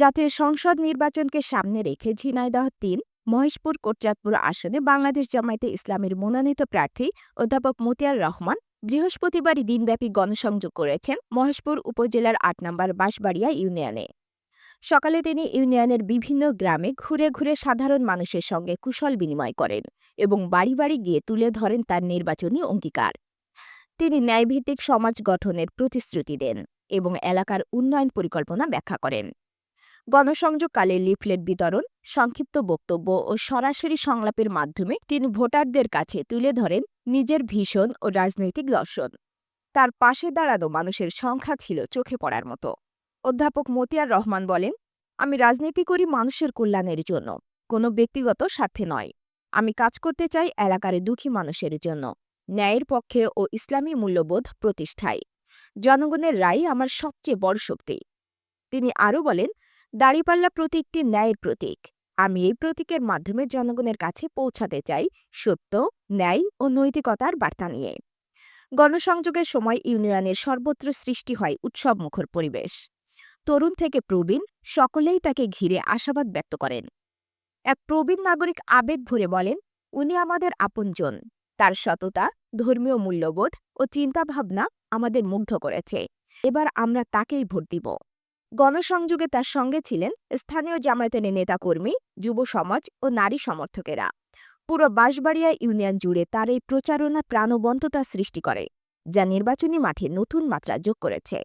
জাতীয় সংসদ নির্বাচনকে সামনে রেখে ঝিনাইদহ তিন, মহেশপুর কোটচাঁদপুর আসনে বাংলাদেশ জামায়াতে ইসলামের মনোনীত প্রার্থী অধ্যাপক মতিয়ার রহমান বৃহস্পতিবার দিনব্যাপী গণসংযোগ করেছেন মহেশপুর উপজেলার আট নম্বর বাঁশবাড়িয়া ইউনিয়নে। সকালে তিনি ইউনিয়নের বিভিন্ন গ্রামে ঘুরে ঘুরে সাধারণ মানুষের সঙ্গে কুশল বিনিময় করেন এবং বাড়ি বাড়ি গিয়ে তুলে ধরেন তার নির্বাচনী অঙ্গীকার। তিনি ন্যায়ভিত্তিক সমাজ গঠনের প্রতিশ্রুতি দেন এবং এলাকার উন্নয়ন পরিকল্পনা ব্যাখ্যা করেন। গণসংযোগকালে লিফলেট বিতরণ, সংক্ষিপ্ত বক্তব্য ও সরাসরি সংলাপের মাধ্যমে তিনি ভোটারদের কাছে তুলে ধরেন নিজের ভীষণ ও রাজনৈতিক দর্শন। তার পাশে দাঁড়ানো মানুষের সংখ্যা ছিল চোখে পড়ার মতো। অধ্যাপক মতিয়ার রহমান বলেন, আমি রাজনীতি করি মানুষের কল্যাণের জন্য, কোনো ব্যক্তিগত স্বার্থে নয়। আমি কাজ করতে চাই এলাকার দুঃখী মানুষের জন্য, ন্যায়ের পক্ষে ও ইসলামী মূল্যবোধ প্রতিষ্ঠায়। জনগণের রায় আমার সবচেয়ে বড় শক্তি। তিনি আরও বলেন দাড়িপাল্লা প্রতীকটি ন্যায়ের প্রতীক। আমি এই প্রতীকের মাধ্যমে জনগণের কাছে পৌঁছাতে চাই সত্য, ন্যায় ও নৈতিকতার বার্তা নিয়ে। গণসংযোগের সময় ইউনিয়নের সর্বত্র সৃষ্টি হয় উৎসবমুখর পরিবেশ। তরুণ থেকে প্রবীণ, সকলেই তাকে ঘিরে আশাবাদ ব্যক্ত করেন। এক প্রবীণ নাগরিক আবেগ ভরে বলেন, উনি আমাদের আপনজন। তার সততা, ধর্মীয় মূল্যবোধ ও চিন্তাভাবনা আমাদের মুগ্ধ করেছে। এবার আমরা তাকেই ভোট দিব। গণসংযোগে তার সঙ্গে ছিলেন স্থানীয় জামায়াতের নেতাকর্মী, যুব সমাজ ও নারী সমর্থকেরা। পুরো বাঁশবাড়িয়া ইউনিয়ন জুড়ে তার এই প্রচারণা প্রাণবন্ততা সৃষ্টি করে, যা নির্বাচনী মাঠে নতুন মাত্রা যোগ করেছে।